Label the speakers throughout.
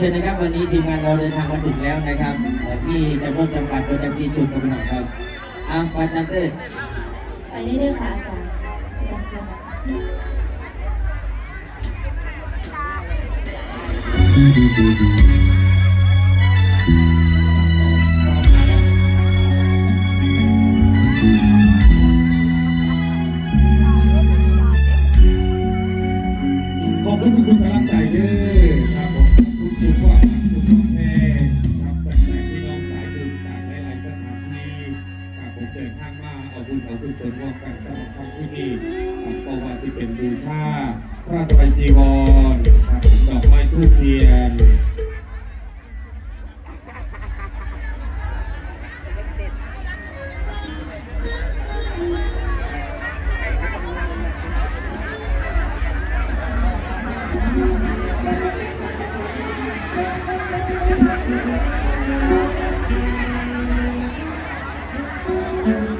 Speaker 1: เชิญนะครับวันนี้ทีมงานเราเดินทางมาถึงแล้วนะครับเอ่อที่จำนวนจำกัดประจำที่จุดกำหนดครับอ้าวปัจจันเตอร์
Speaker 2: ไปเรื่อยๆค่ะอาจารย์อา
Speaker 3: บุญเอากุศลร่วมกันสำหรับคำที่นี่ครับเพราะว่าสิเป็นบูชาพระไตรจีวรดอกไม้ทูบเทียน
Speaker 1: เ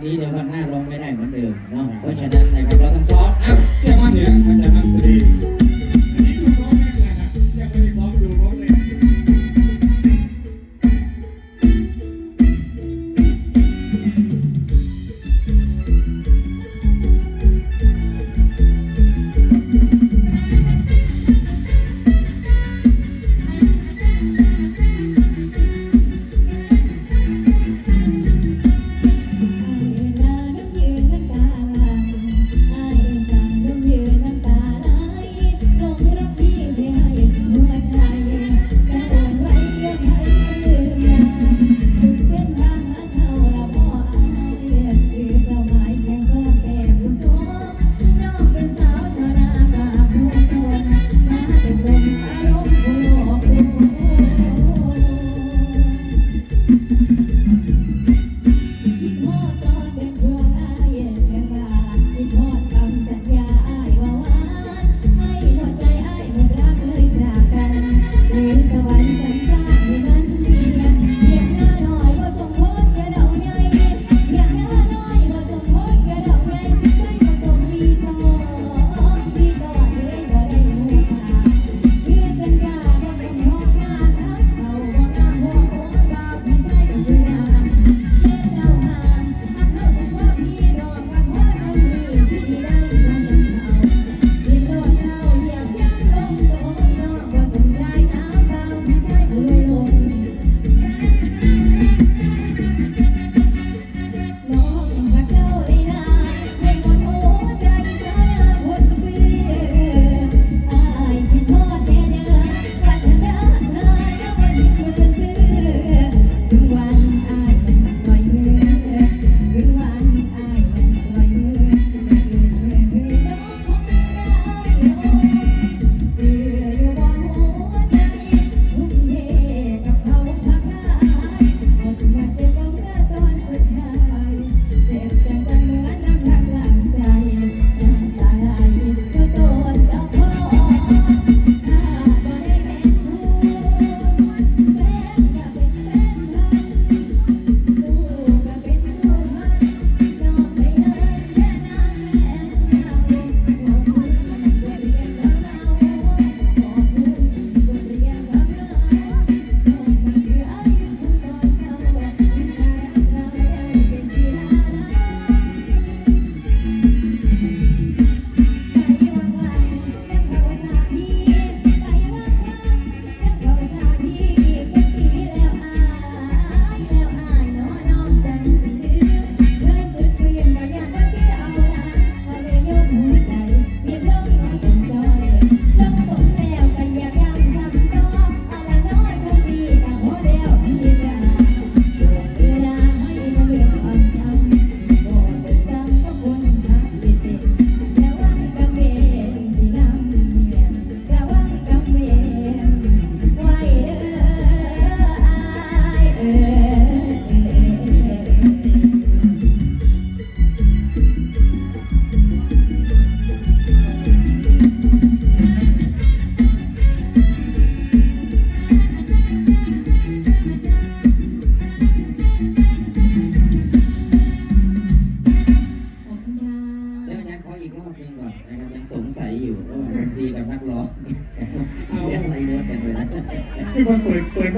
Speaker 1: นนี้เดี๋ยววันหน้าร้องไม่ได้เหมือนเดิมเนาะเพราะฉะนั้นนะครับเราต้องซ้อมอ้าว
Speaker 3: เชื่อว่าเนี่ยมันจะนั่งพอดี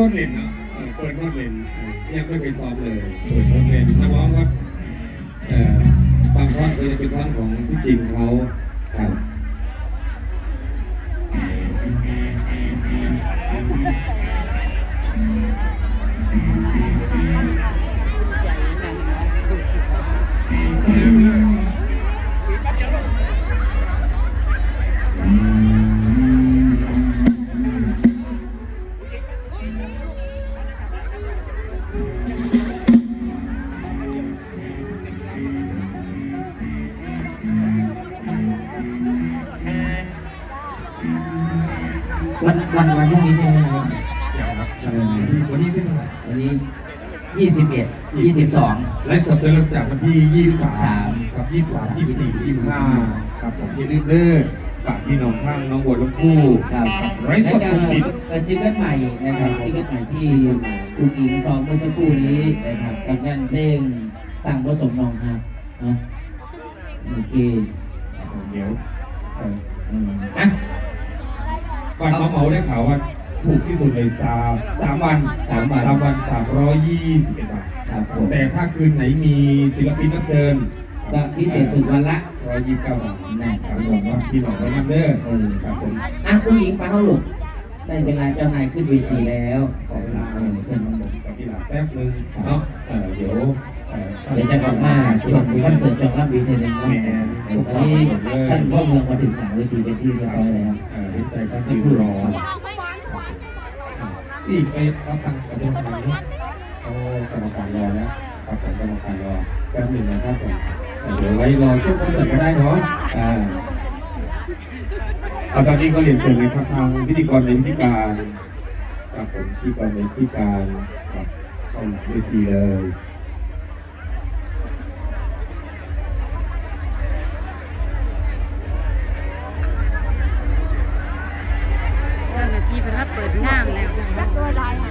Speaker 3: ปิดเล่นเนาะเออเปิดโน้ตเล่นเออยังไม่เคยซ้อมเลยเปิดโน้ตเล่นนักร้องก็เอ่อบางท่อนก็จะเป็นท่อนของพี่จินเขาครับเวั
Speaker 1: นวันวันพรุ่งนี้ใช่ไหมครับ
Speaker 3: อย่างครับเอ่อวันนี้เป็นเท่าไหร่
Speaker 1: วันนี้ยี่สิบเอ็ดยี่สิบสอง
Speaker 3: ไลฟ์สดจะเริ่มจากวันที่ 23กับ 23 24 25 ครับผมอย่าลืมเด้อฝากพี่น้องข้างน้องบัวลำพู
Speaker 1: ครับ
Speaker 3: ไร้สด
Speaker 1: และ
Speaker 3: สุดติด
Speaker 1: เป็นซิงเกิลใหม่นะครับซิงเกิลใหม่ที่คุณหญิงซ้อมเมื่อสักครู่นี้นะครับกับงานเพลงสั่งผสมนองครับเนาะโอเค
Speaker 3: เดี๋ยว เอ่อ
Speaker 1: อืมอะ
Speaker 3: บ้านเขาเหมาได้ข่าวว่าถูกที่สุดเลยสามสามวัน
Speaker 1: สามวัน
Speaker 3: สามวันสามร้อยยี่สิบเอ็ดบาท
Speaker 1: ครับผม
Speaker 3: แต่ถ้าคืนไหนมีศิลปินรับเชิญ
Speaker 1: ก็พิเศษสุดวันละ
Speaker 3: ร้อยยี่สิบเก้าบาท
Speaker 1: นั่น
Speaker 3: ครับผมว่าพี่น้องระวังเด้อ
Speaker 1: เออ
Speaker 3: ครับผม
Speaker 1: อะผู้หญิงไปเข้าลูกได้เวลาเจ้านายขึ้นเวทีแล้ว
Speaker 3: ขอเวลา
Speaker 1: เออ
Speaker 3: เพื่
Speaker 1: ขึ้
Speaker 3: อนนผมกับพี่หลาแป๊บนึงเนาะเออเดี๋ยว เอ่อ
Speaker 1: เดี๋ยวจะกลับมาชมคอนเสิร์ตจองรับวีเทอร์นึงเนาะตอนนี้ท่านพ่อเมืองมาถึงหลังเวทีเป็นที่เรียบร้อยแล้ว
Speaker 3: เอ่อเห็นใจก็
Speaker 1: สั
Speaker 3: สิ
Speaker 1: ก
Speaker 3: ว
Speaker 1: ครู่
Speaker 3: ร
Speaker 1: ร
Speaker 3: อ
Speaker 1: อ
Speaker 3: ที่ไปรับตังค์กับเรื่องทางนี้โอ้กรรมการรอแล้วครับผมกรรมการรอแป๊บหนึ่งนะครับผมเอ่อเดี๋ยวไว้รอช่วงคอนเสิร์ตก็ได้เนาะอ่าเอาตอนนี้ก็เรียนเชิญเลยครับทางพิธีกรในพิธีการครับผมพิธีกรในพิธีการครับเข้าหลังเวทีเลย
Speaker 2: ที่เพิ่นว่าเปิดงามแล้วตัวลายไหน